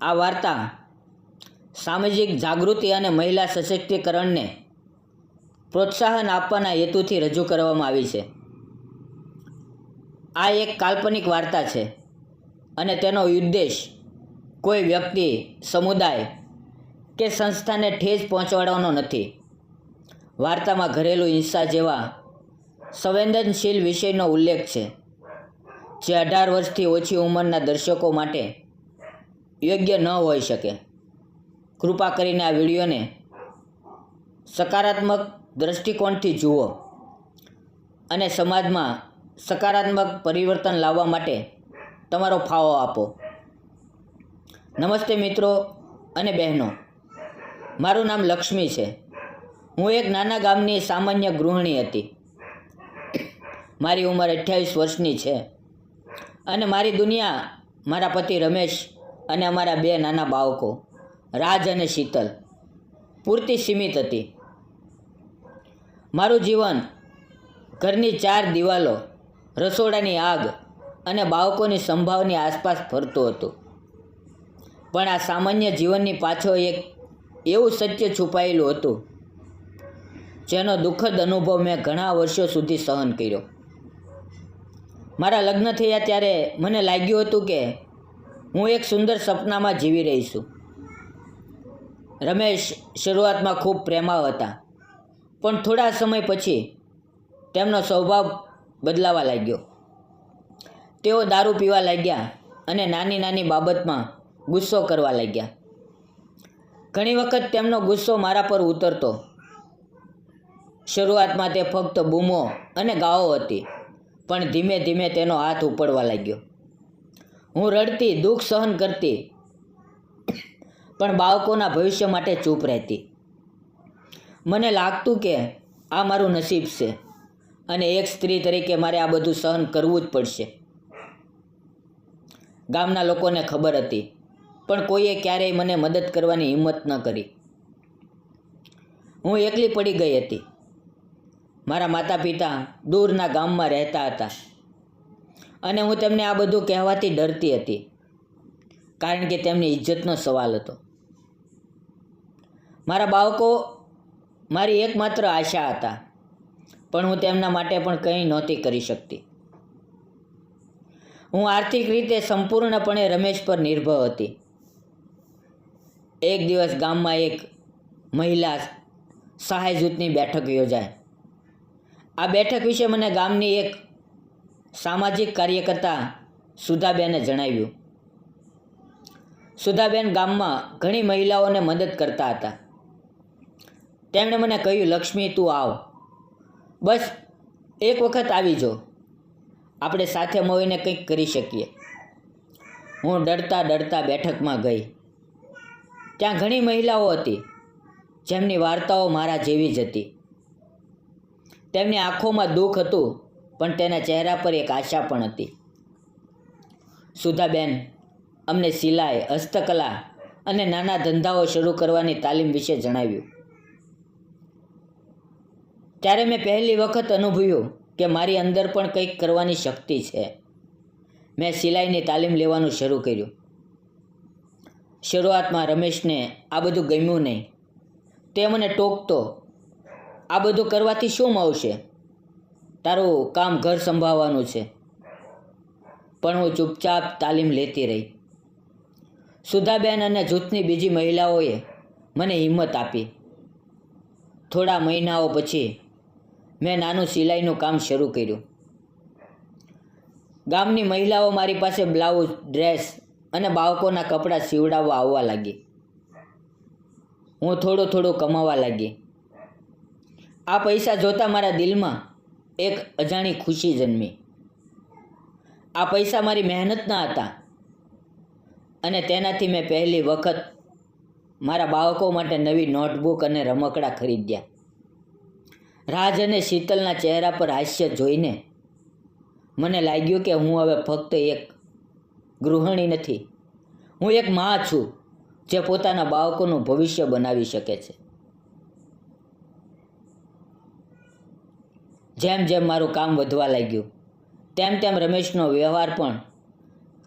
આ વાર્તા સામાજિક જાગૃતિ અને મહિલા સશક્તિકરણને પ્રોત્સાહન આપવાના હેતુથી રજૂ કરવામાં આવી છે. આ એક કાલ્પનિક વાર્તા છે અને તેનો ઉદ્દેશ કોઈ વ્યક્તિ, સમુદાય કે સંસ્થાને ઠેસ પહોંચાડવાનો નથી. વાર્તામાં ઘરેલું હિંસા જેવા સંવેદનશીલ વિષયનો ઉલ્લેખ છે, જે અઢાર વર્ષથી ઓછી ઉંમરના દર્શકો માટે યોગ્ય ન હોઈ શકે. કૃપા કરીને આ વિડીયોને સકારાત્મક દ્રષ્ટિકોણથી જુઓ અને સમાજમાં સકારાત્મક પરિવર્તન લાવવા માટે તમારો ફાળો આપો. નમસ્તે મિત્રો અને બહેનો, મારું નામ લક્ષ્મી છે. હું એક નાના ગામની સામાન્ય ગૃહિણી હતી. મારી ઉંમર અઠ્યાવીસ વર્ષની છે અને મારી દુનિયા મારા પતિ રમેશ અને અમારા બે નાના બાળકો, રાજ અને શીતલ, પૂરતી સીમિત હતી. મારું જીવન, ઘરની ચાર દિવાલો, રસોડાની આગ અને બાળકોની સંભાવની આસપાસ ફરતું હતું. પણ આ સામાન્ય જીવનની પાછળ એક એવું સત્ય છુપાયેલું હતું, જેનો દુઃખદ અનુભવ મેં ઘણા વર્ષો સુધી સહન કર્યો. મારા લગ્ન થયા ત્યારે મને લાગ્યું હતું કે હું એક સુંદર સપનામાં જીવી રહી છું. રમેશ શરૂઆતમાં ખૂબ પ્રેમાળ હતા, પણ થોડા સમય પછી તેમનો સ્વભાવ બદલાવા લાગ્યો. તેઓ દારૂ પીવા લાગ્યા અને નાની નાની બાબતમાં ગુસ્સો કરવા લાગ્યા. ઘણી વખત તેમનો ગુસ્સો મારા પર ઉતરતો. શરૂઆતમાં તે ફક્ત બૂમો અને ગાઓ હતી, પણ ધીમે ધીમે તેનો હાથ ઉપડવા લાગ્યો. હું રડતી, દુઃખ સહન કરતી, પણ બાળકોના ભવિષ્ય માટે ચૂપ રહેતી. મને લાગતું કે આ મારું નસીબ છે અને એક સ્ત્રી તરીકે મારે આ બધું સહન કરવું જ પડશે. ગામના લોકોને ખબર હતી, પણ કોઈએ ક્યારેય મને મદદ કરવાની હિંમત ન કરી. હું એકલી પડી ગઈ હતી. મારા માતા પિતા દૂરના ગામમાં રહેતા હતા. અને હું તેમને આ બધું કહેવાથી ડરતી હતી. કારણ કે તેમની ઇજ્જતનો સવાલ હતો. મારા બાળકો મારી એકમાત્ર આશા હતા, પણ હું તેમના માટે પણ કંઈ નહોતી કરી શકતી. હું આર્થિક રીતે સંપૂર્ણપણે રમેશ પર નિર્ભર હતી. એક દિવસ ગામમાં એક મહિલા સહાય જૂથની બેઠક યોજાય આ બેઠક વિશે મને ગામની એક સામાજિક કાર્યકર્તા સુધાબેને જણાવ્યું. સુધાબેન ગામમાં ઘણી મહિલાઓને મદદ કરતા હતા. તેમણે મને કહ્યું, લક્ષ્મી, તું આવ. બસ, એક વખત આવી જો. આપણે સાથે મળીને કંઈક કરી શકીએ. હું ડરતા ડરતા બેઠકમાં ગઈ. ત્યાં ઘણી મહિલાઓ હતી, જેમની વાર્તાઓ મારા જેવી જ હતી. તેમની આંખોમાં દુઃખ હતું પણ તેના ચહેરા પર એક આશા પણ હતી. સુધાબેન, અમને સિલાઈ, હસ્તકલા અને નાના ધંધાઓ શરૂ કરવાની તાલીમ વિશે જણાવ્યું. ત્યારે મેં પહેલી વખત અનુભવ્યું કે મારી અંદર પણ કંઈક કરવાની શક્તિ છે. મેં સિલાઈની તાલીમ લેવાનું શરૂ કર્યું. શરૂઆતમાં રમેશને આ બધું ગમ્યું નહીં. તે મને ટોકતો, આ બધું કરવાથી શું મળશે? તારું કામ ઘર સંભાળવાનું છે. પણ હું ચૂપચાપ તાલીમ લેતી રહી. સુધાબેન અને જૂથની બીજી મહિલાઓએ મને હિંમત આપી. થોડા મહિનાઓ પછી મેં નાનું સિલાઈનું કામ શરૂ કર્યું. ગામની મહિલાઓ મારી પાસે બ્લાઉઝ, ડ્રેસ અને બાળકોના કપડાં સીવડાવવા આવવા લાગી. હું થોડું થોડું કમાવા લાગી. આ પૈસા જોતા મારા દિલમાં એક અજાણી ખુશી જન્મી. આ પૈસા મારી મહેનતના હતા અને તેનાથી મેં પહેલી વખત મારા બાળકો માટે નવી નોટબુક અને રમકડા ખરીદ્યા. રાજ અને શીતલના ચહેરા પર હાસ્ય જોઈને મને લાગ્યું કે હું હવે ફક્ત એક ગૃહિણી નથી. હું એક મા છું જે પોતાના બાળકોનું ભવિષ્ય બનાવી શકે છે. જેમ જેમ મારું કામ વધવા લાગ્યું, તેમ તેમ રમેશનો વ્યવહાર પણ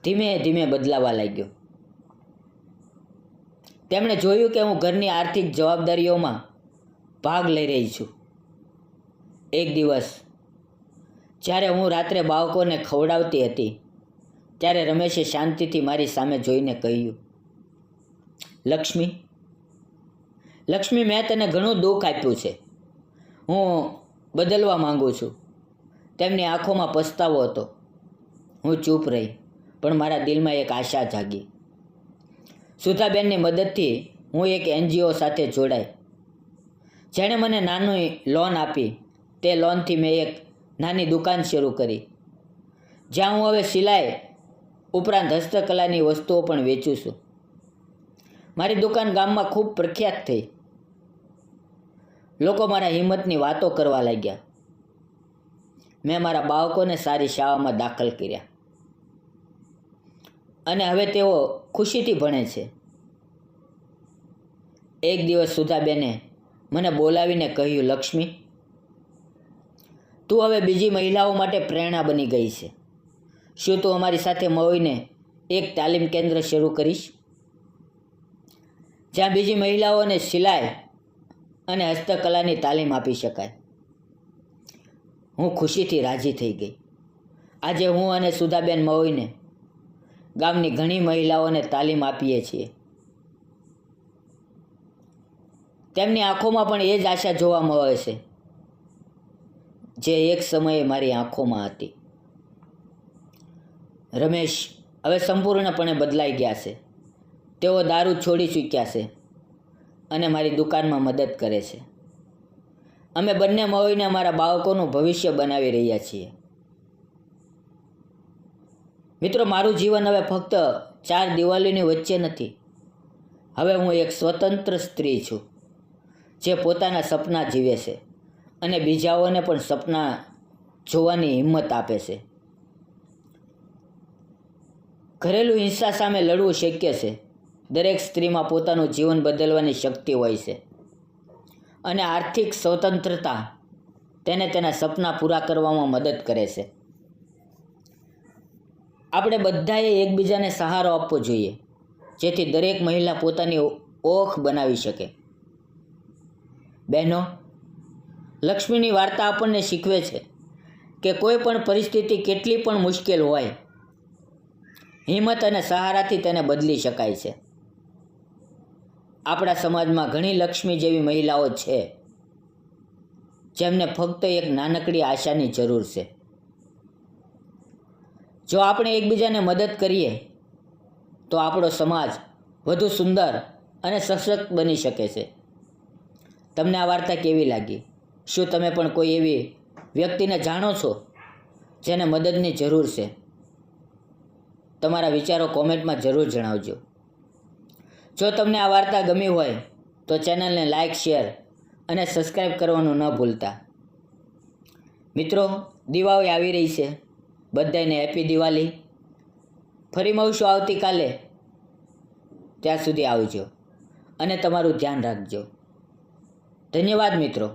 ધીમે ધીમે બદલાવા લાગ્યો. તેમણે જોયું કે હું ઘરની આર્થિક જવાબદારીઓમાં ભાગ લઈ રહી છું. એક દિવસ, જ્યારે હું રાત્રે બાળકોને ખવડાવતી હતી, ત્યારે રમેશે શાંતિથી મારી સામે જોઈને કહ્યું, લક્ષ્મી લક્ષ્મી, મેં તને ઘણું દુઃખ આપ્યું છે. હું બદલવા માંગુ છું. તેમની આંખોમાં પસ્તાવો હતો. હું ચૂપ રહી, પણ મારા દિલમાં એક આશા જાગી. સુધાબેનની મદદથી હું એક એનજીઓ સાથે જોડાઈ. જેણે મને નાની લોન આપી, તે લોનથી મેં એક નાની દુકાન શરૂ કરી. જ્યાં હું હવે સિલાઈ ઉપરાંત હસ્તકલાની વસ્તુઓ પણ વેચું છું. મારી દુકાન ગામમાં ખૂબ પ્રખ્યાત થઈ. લોકો મારા હિંમતની વાતો કરવા લાગ્યા. મેં મારા બાળકોને સારી શાળામાં દાખલ કર્યા. અને હવે તેઓ ખુશીથી ભણે છે. એક દિવસ સુધાબેને મને બોલાવીને કહ્યું, લક્ષ્મી, તું હવે બીજી મહિલાઓ માટે પ્રેરણા બની ગઈ છે. શું તું અમારી સાથે મળીને એક તાલીમ કેન્દ્ર શરૂ કરીશ? જ્યાં બીજી મહિલાઓને સિલાઈ અને હસ્તકલાની તાલીમ આપી શકાય. હું ખુશીથી રાજી થઈ ગઈ. આજે હું અને સુધાબેન મહોઈને ગામની ઘણી મહિલાઓને તાલીમ આપીએ છીએ. તેમની આંખોમાં પણ એ જ આશા જોવા મળે છે, જે એક સમયે મારી આંખોમાં હતી. રમેશ હવે સંપૂર્ણપણે બદલાઈ ગયા છે. તેઓ દારૂ છોડી ચૂક્યા છે. અને મારી દુકાનમાં મદદ કરે છે. અમે બંને મળીને અમારા બાળકોનું ભવિષ્ય બનાવી રહ્યા છીએ. મિત્રો, મારું જીવન હવે ફક્ત ચાર દિવાલીની વચ્ચે નથી. હવે હું એક સ્વતંત્ર સ્ત્રી છું, જે પોતાના સપના જીવે છે અને બીજાઓને પણ સપના જોવાની હિંમત આપે છે. ઘરેલું હિંસા સામે લડવું શક્ય છે દરેક સ્ત્રીમાં પોતાનું જીવન બદલવાની શક્તિ હોય છે. અને આર્થિક સ્વતંત્રતા તેને તેના સપના પૂરા કરવામાં મદદ કરે છે. આપણે બધાએ એકબીજાને સહારો આપવો જોઈએ, જેથી દરેક મહિલા પોતાની ઓખ બનાવી શકે. બહેનો, લક્ષ્મીની વાર્તા આપણને શીખવે છે કે કોઈ પણ પરિસ્થિતિ કેટલી પણ મુશ્કેલ હોય, હિંમત અને સહારાથી તેને બદલી શકાય છે. આપણા સમાજમાં ઘણી લક્ષ્મી જેવી મહિલાઓ છે. જેમને ફક્ત એક નાનકડી આશાની જરૂર છે. જો આપણે એકબીજાને મદદ કરીએ, તો આપણો સમાજ વધુ સુંદર અને સશક્ત બની શકે છે. તમને આ વાર્તા કેવી લાગી? શું તમે પણ કોઈ એવી વ્યક્તિને જાણો છો જેને મદદની જરૂર છે? તમારા વિચારો કોમેન્ટમાં જરૂર જણાવજો. જો તમને આ વાર્તા ગમી હોય, તો ચેનલને લાઇક શેર અને સબસ્ક્રાઈબ કરવાનું ન ભૂલતા. મિત્રો, દિવાળી આવી રહી છે. બધાને હેપી દિવાળી. ફરી મળશું આવતીકાલે. ત્યાં સુધી આવજો. અને તમારું ધ્યાન રાખજો. ધન્યવાદ મિત્રો.